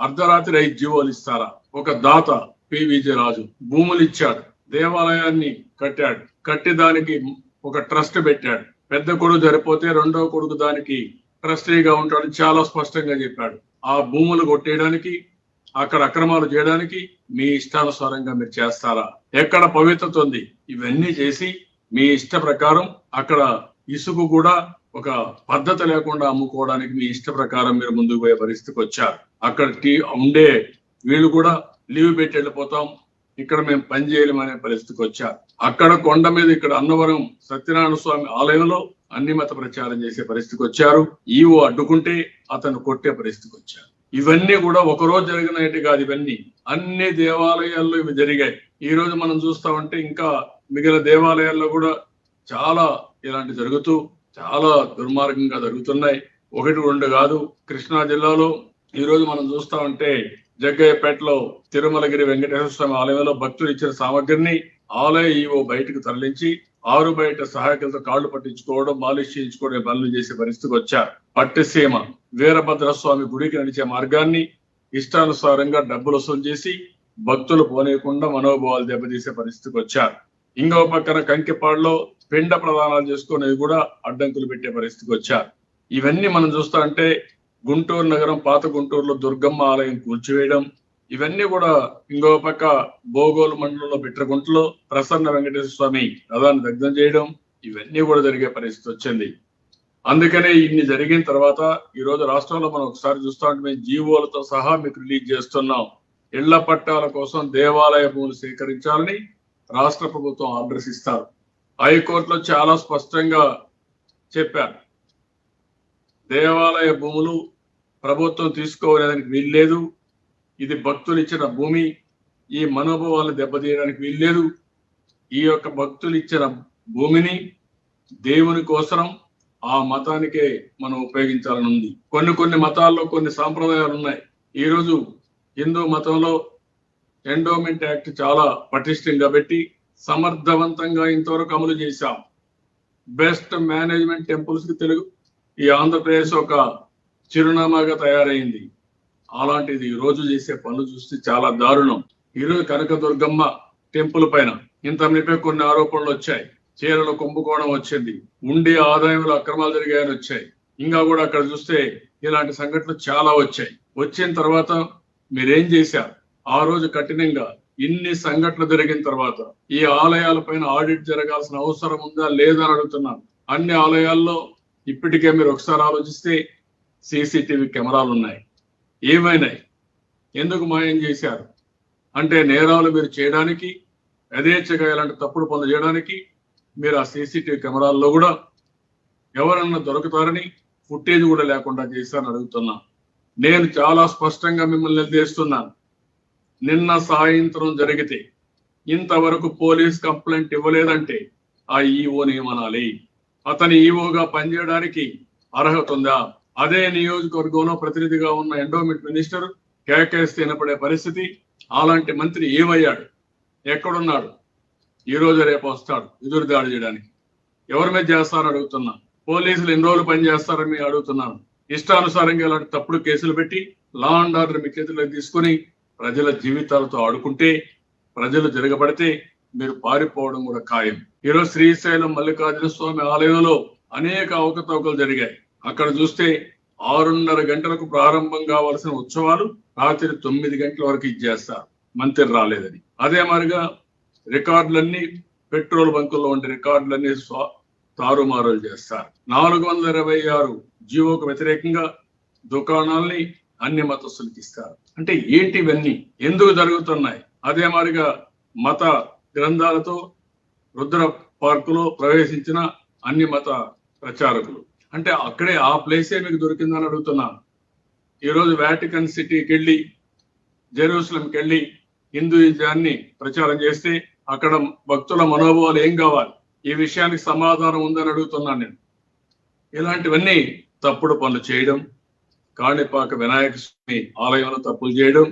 అర్ధరాత్రి ఐదు జీవోలు ఇస్తారా? ఒక దాత పి. విజయరాజు భూములు ఇచ్చాడు దేవాలయాన్ని కట్టాడు కట్టి దానికి ఒక ట్రస్ట్ పెట్టాడు. పెద్ద కొడుకు జరిపోతే రెండో కొడుకు దానికి ట్రస్టీగా ఉంటాడు చాలా స్పష్టంగా చెప్పాడు. ఆ భూములు కొట్టేయడానికి అక్కడ అక్రమాలు చేయడానికి మీ ఇష్టానుసారంగా మీరు చేస్తారా? ఎక్కడ పవిత్రత ఉంది? ఇవన్నీ చేసి మీ ఇష్ట ప్రకారం అక్కడ ఇసుకు కూడా ఒక పద్ధతి లేకుండా అమ్ముకోవడానికి మీ ఇష్ట ప్రకారం మీరు ముందుకు పోయే పరిస్థితికి వచ్చారు. అక్కడ టీ ఉండే వీళ్ళు కూడా లీవ్ పెట్టి వెళ్ళిపోతాం. ఇక్కడ మేము పని చేయలేమనే పరిస్థితికి వచ్చారు. అక్కడ కొండ మీద ఇక్కడ అన్నవరం సత్యనారాయణ స్వామి ఆలయంలో అన్ని మత ప్రచారం చేసే పరిస్థితికి వచ్చారు. ఈవో అడ్డుకుంటే అతను కొట్టే పరిస్థితికి వచ్చారు. ఇవన్నీ కూడా ఒక రోజు జరిగినట్టు కాదు ఇవన్నీ. అన్ని దేవాలయాల్లో ఇవి జరిగాయి. ఈ రోజు మనం చూస్తా ఉంటే ఇంకా మిగిలిన దేవాలయాల్లో కూడా చాలా ఇలాంటి జరుగుతూ చాలా దుర్మార్గంగా జరుగుతున్నాయి. ఒకటి రెండు కాదు. కృష్ణా జిల్లాలో ఈ రోజు మనం చూస్తా ఉంటే జగ్గయ్యపేటలో తిరుమలగిరి వెంకటేశ్వర స్వామి ఆలయంలో భక్తులు ఇచ్చిన సామగ్రిని ఆలయ ఈవో బయటకు తరలించి ఆరు బయట సహాయకులతో కాళ్ళు పట్టించుకోవడం మాలిష్ చేయించుకోవడం పనులు చేసే పరిస్థితికి వచ్చారు. పట్టిసీమ వీరభద్ర స్వామి గుడికి నడిచే మార్గాన్ని ఇష్టానుసారంగా డబ్బులు వసూలు చేసి భక్తులు పోనీయకుండా మనోభావాలు దెబ్బతీసే పరిస్థితికి వచ్చారు. ఇంకో పక్కన కంకిపాడులో పిండ ప్రదానాలు చేసుకునేవి కూడా అడ్డంకులు పెట్టే పరిస్థితికి వచ్చారు. ఇవన్నీ మనం చూస్తా అంటే గుంటూరు నగరం పాత గుంటూరులో దుర్గమ్మ ఆలయం కూల్చివేయడం ఇవన్నీ కూడా ఇంకో పక్క భోగోలు మండలంలో బిట్రగుంటలో ప్రసన్న వెంకటేశ్వర స్వామి రథాన్ని దగ్ధం చేయడం ఇవన్నీ కూడా జరిగే పరిస్థితి వచ్చింది. అందుకనే ఇన్ని జరిగిన తర్వాత ఈ రోజు రాష్ట్రంలో మనం ఒకసారి చూస్తా ఉంటే మేము జీవోలతో సహా మీకు రిలీజ్ చేస్తున్నాం. ఇళ్ళ పట్టాల కోసం దేవాలయ భూములు సేకరించాలని రాష్ట్ర ప్రభుత్వం ఆర్డర్స్ ఇస్తారు. హైకోర్టులో చాలా స్పష్టంగా చెప్పారు. దేవాలయ భూములు ప్రభుత్వం తీసుకోవడానికి వీల్లేదు ఇది భక్తులు ఇచ్చిన భూమి. ఈ మనోభావాలను దెబ్బతీయడానికి వీల్లేదు ఈ యొక్క భక్తులు ఇచ్చిన భూమిని దేవుని కోసరం ఆ మతానికే మనం ఉపయోగించాలని ఉంది. కొన్ని కొన్ని మతాల్లో కొన్ని సాంప్రదాయాలు ఉన్నాయి. ఈ రోజు హిందూ మతంలో ఎండోమెంట్ యాక్ట్ చాలా పటిష్టంగా పెట్టి సమర్థవంతంగా ఇంతవరకు అమలు చేశాం. బెస్ట్ మేనేజ్మెంట్ టెంపుల్స్కి తెలుగు ఈ ఆంధ్రప్రదేశ్ ఒక చిరునామాగా తయారైంది. అలాంటిది రోజు చేసే పనులు చూస్తే చాలా దారుణం. ఈరోజు కనకదుర్గమ్మ టెంపుల్ పైన ఇంత నిపే కొన్ని ఆరోపణలు వచ్చాయి. చీరలు కుంభకోణం వచ్చింది. ఉండి ఆదాయంలో అక్రమాలు జరిగాయని వచ్చాయి. ఇంకా కూడా అక్కడ చూస్తే ఇలాంటి సంఘటనలు చాలా వచ్చాయి. వచ్చిన తర్వాత మీరేం చేశారు? ఆ రోజు కఠినంగా ఇన్ని సంఘటనలు జరిగిన తర్వాత ఈ ఆలయాల పైన ఆడిట్ జరగాల్సిన అవసరం ఉందా లేదా అని అడుగుతున్నాను. అన్ని ఆలయాల్లో ఇప్పటికే మీరు ఒకసారి ఆలోచిస్తే సీసీటీవీ కెమెరాలు ఉన్నాయి. ఏమైనాయి? ఎందుకు మాయం చేశారు? అంటే నేరాలు మీరు చేయడానికి యథేచ్ఛగా ఇలాంటి తప్పుడు పనులు చేయడానికి మీరు ఆ సీసీటీవీ కెమెరాల్లో కూడా ఎవరన్నా దొరుకుతారని ఫుటేజ్ కూడా లేకుండా చేశారని అడుగుతున్నా. నేను చాలా స్పష్టంగా మిమ్మల్ని నిర్దేశిస్తున్నాను. నిన్న సాయంత్రం జరిగితే ఇంతవరకు పోలీస్ కంప్లైంట్ ఇవ్వలేదంటే ఆ ఈఓని ఏమనాలి? అతని ఈఓగా పనిచేయడానికి అర్హత ఉందా? అదే నియోజకవర్గంలో ప్రతినిధిగా ఉన్న ఎండోమెంట్ మినిస్టర్ కేకేస్తే తినపడే పరిస్థితి. అలాంటి మంత్రి ఏమయ్యాడు? ఎక్కడున్నాడు? ఈ రోజు రేపు వస్తాడు ఎదురు దాడి చేయడానికి. ఎవరి మీద చేస్తారని అడుగుతున్నా. పోలీసులు ఎన్ని రోజులు పని చేస్తారని అడుగుతున్నాను. ఇష్టానుసారంగా ఇలాంటి తప్పుడు కేసులు పెట్టి లా అండ్ ఆర్డర్ మీ చేతిలోకి తీసుకుని ప్రజల జీవితాలతో ఆడుకుంటే ప్రజలు జరగబడితే మీరు పారిపోవడం కూడా ఖాయం. ఈరోజు శ్రీశైలం మల్లికార్జున స్వామి ఆలయంలో అనేక అవకతవకలు జరిగాయి. అక్కడ చూస్తే ఆరున్నర గంటలకు ప్రారంభం కావాల్సిన ఉత్సవాలు రాత్రి తొమ్మిది గంటల వరకు ఇచ్చేస్తారు. మంత్రి రాలేదని. అదే మాదిరిగా రికార్డులన్నీ పెట్రోల్ బంకుల్లో ఉండే రికార్డులన్నీ స్వా తారుమారులు చేస్తారు. నాలుగు వందల ఇరవై ఆరు జీవోకు వ్యతిరేకంగా దుకాణాల్ని అన్ని మతస్థులకి ఇస్తారు. అంటే ఏంటి ఇవన్నీ? ఎందుకు జరుగుతున్నాయి? అదే మాదిరిగా మత గ్రంథాలతో రుద్ర పార్కులో ప్రవేశించిన అన్ని మత ప్రచారకులు. అంటే అక్కడే ఆ ప్లేసే మీకు దొరికిందని అడుగుతున్నాను. ఈరోజు వాటికన్ సిటీకి వెళ్ళి జెరూసలంకి వెళ్ళి హిందూయిజాన్ని ప్రచారం చేస్తే అక్కడ భక్తుల మనోభావాలు ఏం కావాలి? ఈ విషయానికి సమాధానం ఉందని అడుగుతున్నాను నేను. ఇలాంటివన్నీ తప్పుడు పనులు చేయడం కాణిపాక వినాయక స్వామి ఆలయంలో తప్పులు చేయడం